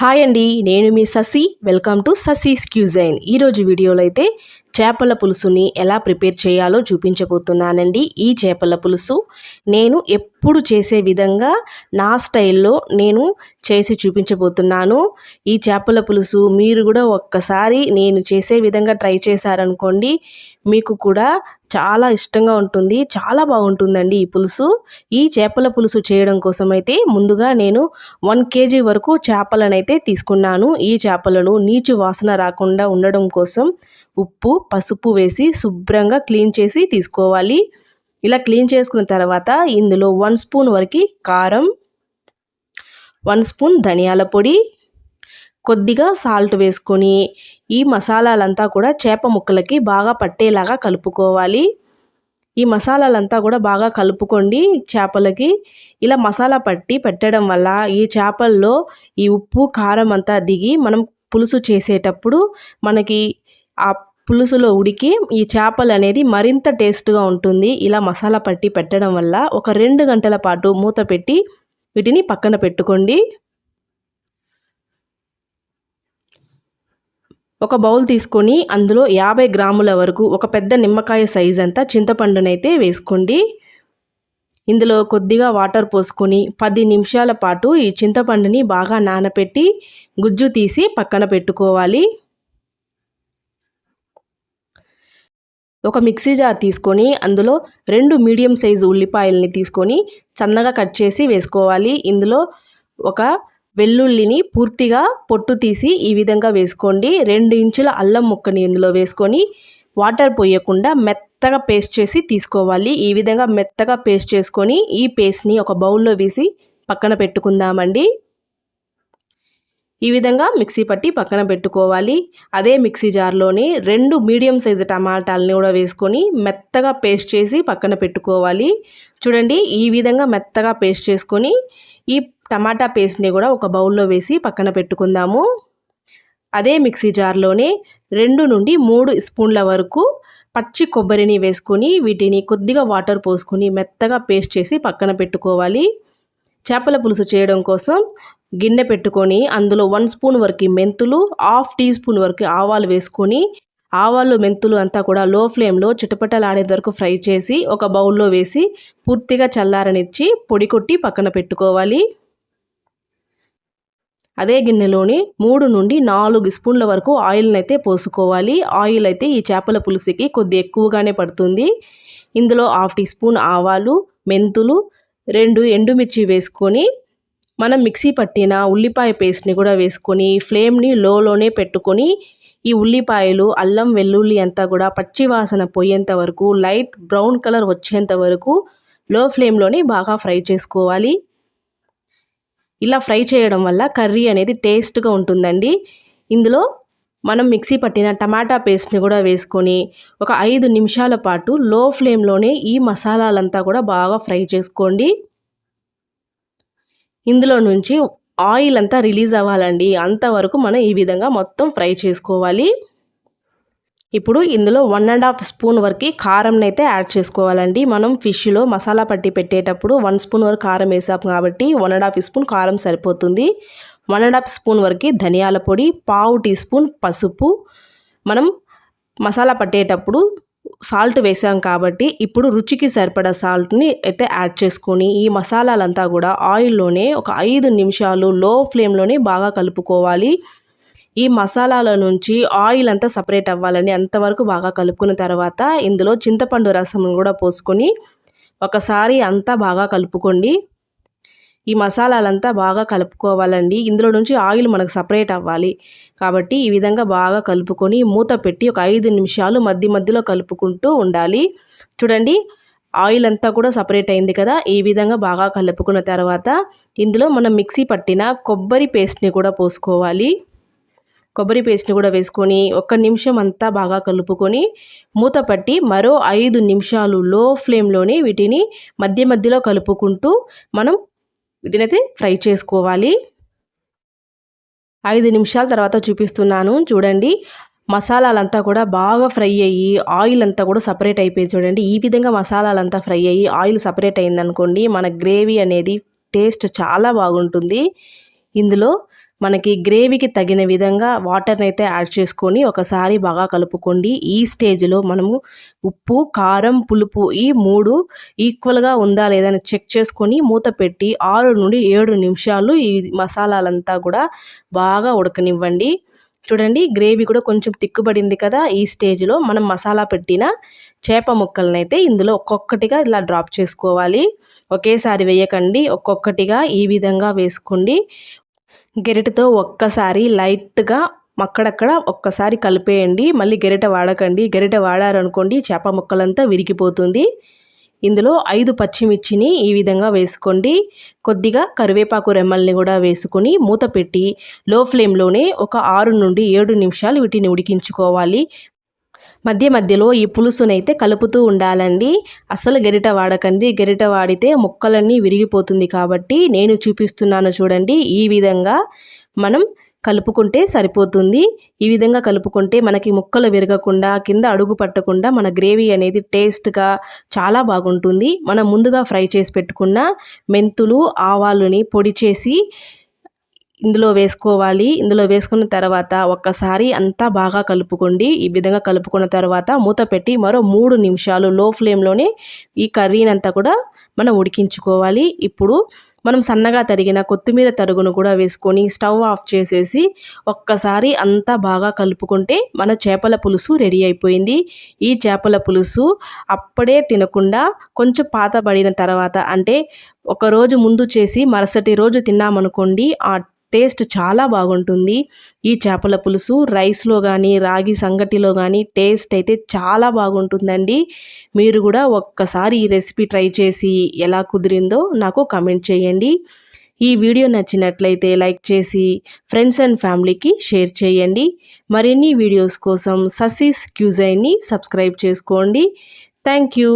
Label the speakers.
Speaker 1: Hi అండి నేను మీ Sasi. Welcome to Sasi's cuisine. ఈరోజు వీడియోలో అయితే చేపల పులుసుని ఎలా ప్రిపేర్ చేయాలో చూపించబోతున్నానండి ఈ చేపల పులుసు. నేను ఎప్పుడు చేసే విధంగా నా స్టైల్లో నేను చేసి చూపించబోతున్నాను. ఈ చేపల పులుసు మీరు కూడా ఒక్కసారి నేను చేసే విధంగా ట్రై చేశారనుకోండి మీకు కూడా చాలా ఇష్టంగా ఉంటుంది చాలా బాగుంటుందండి ఈ పులుసు. ఈ చేపల పులుసు చేయడం కోసం అయితే ముందుగా నేను వన్ కేజీ వరకు చేపలనైతే తీసుకున్నాను. ఈ చేపలను నీచు వాసన రాకుండా ఉండడం కోసం ఉప్పు పసుపు వేసి శుభ్రంగా క్లీన్ చేసి తీసుకోవాలి. ఇలా క్లీన్ చేసుకున్న తర్వాత ఇందులో వన్ స్పూన్ వరకు కారం వన్ స్పూన్ ధనియాల పొడి కొద్దిగా సాల్ట్ వేసుకొని ఈ మసాలాలంతా కూడా చేప ముక్కలకి బాగా పట్టేలాగా కలుపుకోవాలి. ఈ మసాలాలంతా కూడా బాగా కలుపుకోండి చేపలకి. ఇలా మసాలా పట్టి పెట్టడం వల్ల ఈ చేపల్లో ఈ ఉప్పు కారం అంతా దిగి మనం పులుసు చేసేటప్పుడు మనకి ఆ పులుసులో ఉడికి ఈ చేపలు అనేది మరింత టేస్ట్గా ఉంటుంది. ఇలా మసాలా పట్టి పెట్టడం వల్ల ఒక రెండు గంటల పాటు మూత పెట్టి వీటిని పక్కన పెట్టుకోండి. ఒక బౌల్ తీసుకొని అందులో యాభై గ్రాముల వరకు ఒక పెద్ద నిమ్మకాయ సైజ్ అంతా చింతపండునైతే వేసుకోండి. ఇందులో కొద్దిగా వాటర్ పోసుకొని పది నిమిషాల పాటు ఈ చింతపండుని బాగా నానపెట్టి గుజ్జు తీసి పక్కన పెట్టుకోవాలి. ఒక మిక్సీ జార్ తీసుకొని అందులో రెండు మీడియం సైజు ఉల్లిపాయల్ని తీసుకొని సన్నగా కట్ చేసి వేసుకోవాలి. ఇందులో ఒక వెల్లుల్లిని పూర్తిగా పొట్టు తీసి ఈ విధంగా వేసుకోండి. రెండు ఇంచుల అల్లం ముక్కని ఇందులో వేసుకొని వాటర్ పోయకుండా మెత్తగా పేస్ట్ చేసి తీసుకోవాలి. ఈ విధంగా మెత్తగా పేస్ట్ చేసుకొని ఈ పేస్ట్ని ఒక బౌల్లో వేసి పక్కన పెట్టుకుందామండి. ఈ విధంగా మిక్సీ పట్టి పక్కన పెట్టుకోవాలి. అదే మిక్సీ జార్లోని రెండు మీడియం సైజు టమాటాలని కూడా వేసుకొని మెత్తగా పేస్ట్ చేసి పక్కన పెట్టుకోవాలి. చూడండి ఈ విధంగా మెత్తగా పేస్ట్ చేసుకొని ఈ టమాటా పేస్ట్ని కూడా ఒక బౌల్లో వేసి పక్కన పెట్టుకుందాము. అదే మిక్సీ జార్లోనే రెండు నుండి మూడు స్పూన్ల వరకు పచ్చి కొబ్బరిని వేసుకొని వీటిని కొద్దిగా వాటర్ పోసుకొని మెత్తగా పేస్ట్ చేసి పక్కన పెట్టుకోవాలి. చేపల పులుసు చేయడం కోసం గిన్నె పెట్టుకొని అందులో వన్ స్పూన్ వరకు మెంతులు హాఫ్ టీ స్పూన్ వరకు ఆవాలు వేసుకొని ఆవాలు మెంతులు అంతా కూడా లో ఫ్లేమ్లో చిటపటలాడే వరకు ఫ్రై చేసి ఒక బౌల్లో వేసి పూర్తిగా చల్లారనిచ్చి పొడి కొట్టి పక్కన పెట్టుకోవాలి. అదే గిన్నెలోని మూడు నుండి నాలుగు స్పూన్ల వరకు ఆయిల్ని అయితే పోసుకోవాలి. ఆయిల్ అయితే ఈ చేపల పులుసుకి కొద్ది ఎక్కువగానే పడుతుంది. ఇందులో హాఫ్ టీ స్పూన్ ఆవాలు మెంతులు రెండు ఎండుమిర్చి వేసుకొని మనం మిక్సీ పట్టిన ఉల్లిపాయ పేస్ట్ని కూడా వేసుకొని ఫ్లేమ్ని లోలోనే పెట్టుకొని ఈ ఉల్లిపాయలు అల్లం వెల్లుల్లి అంతా కూడా పచ్చి వాసన పోయేంత వరకు లైట్ బ్రౌన్ కలర్ వచ్చేంత వరకు లో ఫ్లేమ్లోనే బాగా ఫ్రై చేసుకోవాలి. ఇలా ఫ్రై చేయడం వల్ల కర్రీ అనేది టేస్ట్గా ఉంటుందండి. ఇందులో మనం మిక్సీ పట్టిన టమాటా పేస్ట్ని కూడా వేసుకొని ఒక ఐదు నిమిషాల పాటు లో ఫ్లేమ్లోనే ఈ మసాలాలంతా కూడా బాగా ఫ్రై చేసుకోండి. ఇందులో నుంచి ఆయిల్ అంతా రిలీజ్ అవ్వాలండి. అంతవరకు మనం ఈ విధంగా మొత్తం ఫ్రై చేసుకోవాలి. ఇప్పుడు ఇందులో వన్ అండ్ హాఫ్ స్పూన్ వరకు కారం అయితే యాడ్ చేసుకోవాలండి. మనం ఫిష్లో మసాలా పట్టి పెట్టేటప్పుడు వన్ స్పూన్ వరకు కారం వేసాం కాబట్టి వన్ అండ్ హాఫ్ స్పూన్ కారం సరిపోతుంది. వన్ అండ్ హాఫ్ స్పూన్ వరకు ధనియాల పొడి పావు టీ స్పూన్ పసుపు. మనం మసాలా పట్టేటప్పుడు సాల్ట్ వేసాం కాబట్టి ఇప్పుడు రుచికి సరిపడా సాల్ట్ని అయితే యాడ్ చేసుకొని ఈ మసాలాలంతా కూడా ఆయిల్లోనే ఒక ఐదు నిమిషాలు లో ఫ్లేమ్లోనే బాగా కలుపుకోవాలి. ఈ మసాలాల నుంచి ఆయిల్ అంతా సపరేట్ అవ్వాలని అంతవరకు బాగా కలుపుకున్న తర్వాత ఇందులో చింతపండు రసం కూడా పోసుకొని ఒకసారి అంతా బాగా కలుపుకోండి. ఈ మసాలాలంతా బాగా కలుపుకోవాలండి. ఇందులో నుంచి ఆయిల్ మనకు సపరేట్ అవ్వాలి. కాబట్టి ఈ విధంగా బాగా కలుపుకొని మూత పెట్టి ఒక ఐదు నిమిషాలు మధ్య మధ్యలో కలుపుకుంటూ ఉండాలి. చూడండి ఆయిల్ అంతా కూడా సపరేట్ అయింది కదా. ఈ విధంగా బాగా కలుపుకున్న తర్వాత ఇందులో మనం మిక్సీ పట్టిన కొబ్బరి పేస్ట్ని కూడా పోసుకోవాలి. కొబ్బరి పేస్ట్ని కూడా వేసుకొని ఒక్క నిమిషం అంతా బాగా కలుపుకొని మూత పట్టి మరో ఐదు నిమిషాలు లో ఫ్లేమ్లోనే వీటిని మధ్య మధ్యలో కలుపుకుంటూ మనం వీటినైతే ఫ్రై చేసుకోవాలి. ఐదు నిమిషాల తర్వాత చూపిస్తున్నాను. చూడండి. మసాలాలంతా కూడా బాగా ఫ్రై అయ్యి ఆయిల్ అంతా కూడా సపరేట్ అయిపోయింది చూడండి. ఈ విధంగా మసాలాలంతా ఫ్రై అయ్యి ఆయిల్ సపరేట్ అయిందనుకోండి మన గ్రేవీ అనేది టేస్ట్ చాలా బాగుంటుంది. ఇందులో మనకి గ్రేవీకి తగిన విధంగా వాటర్ని అయితే యాడ్ చేసుకొని ఒకసారి బాగా కలుపుకోండి. ఈ స్టేజ్లో మనము ఉప్పు కారం పులుపు ఈ మూడు ఈక్వల్గా ఉందా లేదా అని చెక్ చేసుకొని మూత పెట్టి ఆరు నుండి ఏడు నిమిషాలు ఈ మసాలాలంతా కూడా బాగా ఉడకనివ్వండి. చూడండి గ్రేవీ కూడా కొంచెం తిక్కుబడింది కదా ఈ స్టేజ్లో మనం మసాలా పెట్టిన చేప ముక్కలను అయితే ఇందులో ఒక్కొక్కటిగా ఇలా డ్రాప్ చేసుకోవాలి. ఒకేసారి వేయకండి ఒక్కొక్కటిగా ఈ విధంగా వేసుకోండి. గెరిటతో ఒక్కసారి లైట్గా అక్కడక్కడ ఒక్కసారి కలిపేయండి. మళ్ళీ గెరిట వాడకండి. గెరిట వాడారనుకోండి చేప ముక్కలంతా విరిగిపోతుంది. ఇందులో ఐదు పచ్చిమిర్చిని ఈ విధంగా వేసుకోండి. కొద్దిగా కరివేపాకు రెమ్మల్ని కూడా వేసుకొని మూత పెట్టి లో ఫ్లేమ్లోనే ఒక ఆరు నుండి ఏడు నిమిషాలు వీటిని ఉడికించుకోవాలి. మధ్య మధ్యలో ఈ పులుసునైతే కలుపుతూ ఉండాలండి. అసలు గరిట వాడకండి. గరిట వాడితే ముక్కలన్నీ విరిగిపోతుంది కాబట్టి నేను చూపిస్తున్నాను చూడండి. ఈ విధంగా మనం కలుపుకుంటే సరిపోతుంది. ఈ విధంగా కలుపుకుంటే మనకి ముక్కలు విరగకుండా కింద అడుగు పట్టకుండా మన గ్రేవీ అనేది టేస్ట్గా చాలా బాగుంటుంది. మనం ముందుగా ఫ్రై చేసి పెట్టుకున్న మెంతులు ఆవాలుని పొడి చేసి ఇందులో వేసుకోవాలి. ఇందులో వేసుకున్న తర్వాత ఒక్కసారి అంతా బాగా కలుపుకోండి. ఈ విధంగా కలుపుకున్న తర్వాత మూత పెట్టి మరో మూడు నిమిషాలు లో ఫ్లేమ్లోనే ఈ కర్రీని అంతా కూడా మనం ఉడికించుకోవాలి. ఇప్పుడు మనం సన్నగా తరిగిన కొత్తిమీర తరుగును కూడా వేసుకొని స్టవ్ ఆఫ్ చేసేసి ఒక్కసారి అంతా బాగా కలుపుకుంటే మన చేపల పులుసు రెడీ అయిపోయింది. ఈ చేపల పులుసు అప్పుడే తినకుండా కొంచెం పాతబడిన తర్వాత అంటే ఒకరోజు ముందు చేసి మరుసటి రోజు తిన్నామనుకోండి ఆ టేస్ట్ చాలా బాగుంటుంది. ఈ చేపల పులుసు రైస్లో కానీ రాగి సంగటిలో కానీ టేస్ట్ అయితే చాలా బాగుంటుందండి. మీరు కూడా ఒక్కసారి ఈ రెసిపీ ట్రై చేసి ఎలా కుదిరిందో నాకు కమెంట్ చేయండి. ఈ వీడియో నచ్చినట్లయితే లైక్ చేసి ఫ్రెండ్స్ అండ్ ఫ్యామిలీకి షేర్ చేయండి. మరిన్ని వీడియోస్ కోసం ససీస్ క్యూజైన్ని సబ్స్క్రైబ్ చేసుకోండి. Thank you.